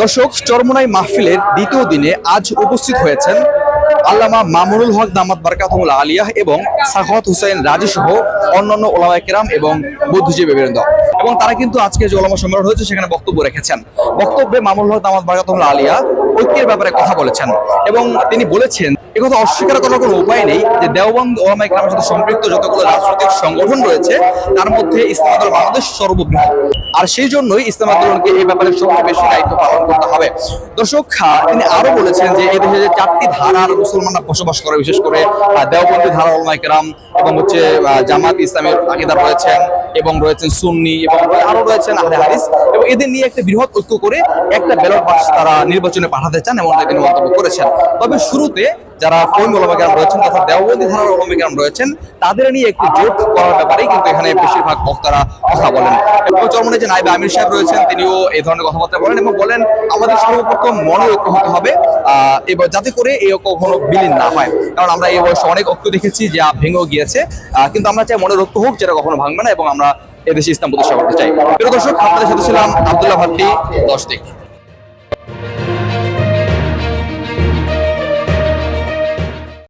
দর্শক, চরমনাই মাহফিলের দ্বিতীয় দিনে আজ উপস্থিত হয়েছেন আল্লামা মামুনুল হক দামাত বারকাতুল আলিয়া এবং সাহত হুসাইন রাজি সহ অন্যান্য ওলামা কেরাম এবং বুদ্ধিজীবী বৃন্দ এবং তারা কিন্তু আজকে যে ওলামা সম্মেলন হয়েছে, সেখানে বক্তব্য রেখেছেন। বক্তব্যে মামুল হক আমার বারকাতুল আলিয়া ঐক্যের ব্যাপারে কথা বলেছেন। এবং তিনি বলেছেন একথা অস্বীকার করার কোনো উপায় নেই যে দেওবন্দ ওলামা ইকরামের সাথে সম্পৃক্ত যতগুলো রাজনৈতিক সংগঠন রয়েছে, তার মধ্যে ইসলাম আন্দোলন বাংলাদেশ সর্ববৃহৎ। আর সেই জন্যই ইসলাম আন্দোলনকে এই ব্যাপারে সবচেয়ে বেশি দায়িত্ব পালন করতে হবে। দর্শক তিনি আরও বলেছেন যে এই দেশে যে চারটি ধারার মুসলমানরা বসবাস করে, বিশেষ করে দেওবন্দি ধারা উলমাইকরাম এবং হচ্ছে জামাত ইসলামের আকিদার রয়েছেন এবং রয়েছেন সুন্নি এবং আরও রয়েছেন আহলে হাদিস এবং এদের নিয়ে একটা বৃহৎ ঐক্য করে একটা ব্যালট বাক্স তারা নির্বাচনে পাঠাতে চান এমন তিনি মন্তব্য করেছেন। তবে শুরুতে যারা কৌম ওলামাকেরাম রয়েছেন তথা দেওবন্দি ধারার ওলামাকেরাম রয়েছেন, তাদের নিয়ে একটু জোট করার ব্যাপারেই কিন্তু এখানে বেশিরভাগ বক্তারা কথা বলেন। এবং চরমনে যে নাইবে আমির সাহেব রয়েছেন, তিনিও এই ধরনের কথাবার্তা বলেন এবং বলেন, আমাদের সর্বপ্রথম মনে ঐক্য হতে হবে এবার যাতে করে এই ঐক্য কখনো বিলীন না হয়। কারণ আমরা এই বয়সে অনেক ঐক্য দেখেছি, যা ভেঙেও গিয়েছে কিন্তু আমরা চাই মনের ঐক্য হোক, যেটা কখনো ভাঙবে না এবং আমরা এদেশে ইসলাম প্রতিষ্ঠা করতে চাই। প্রিয় দর্শক, আপনাদের সাথে ছিলাম আব্দুল্লাহ ভাট্টি দশ দিক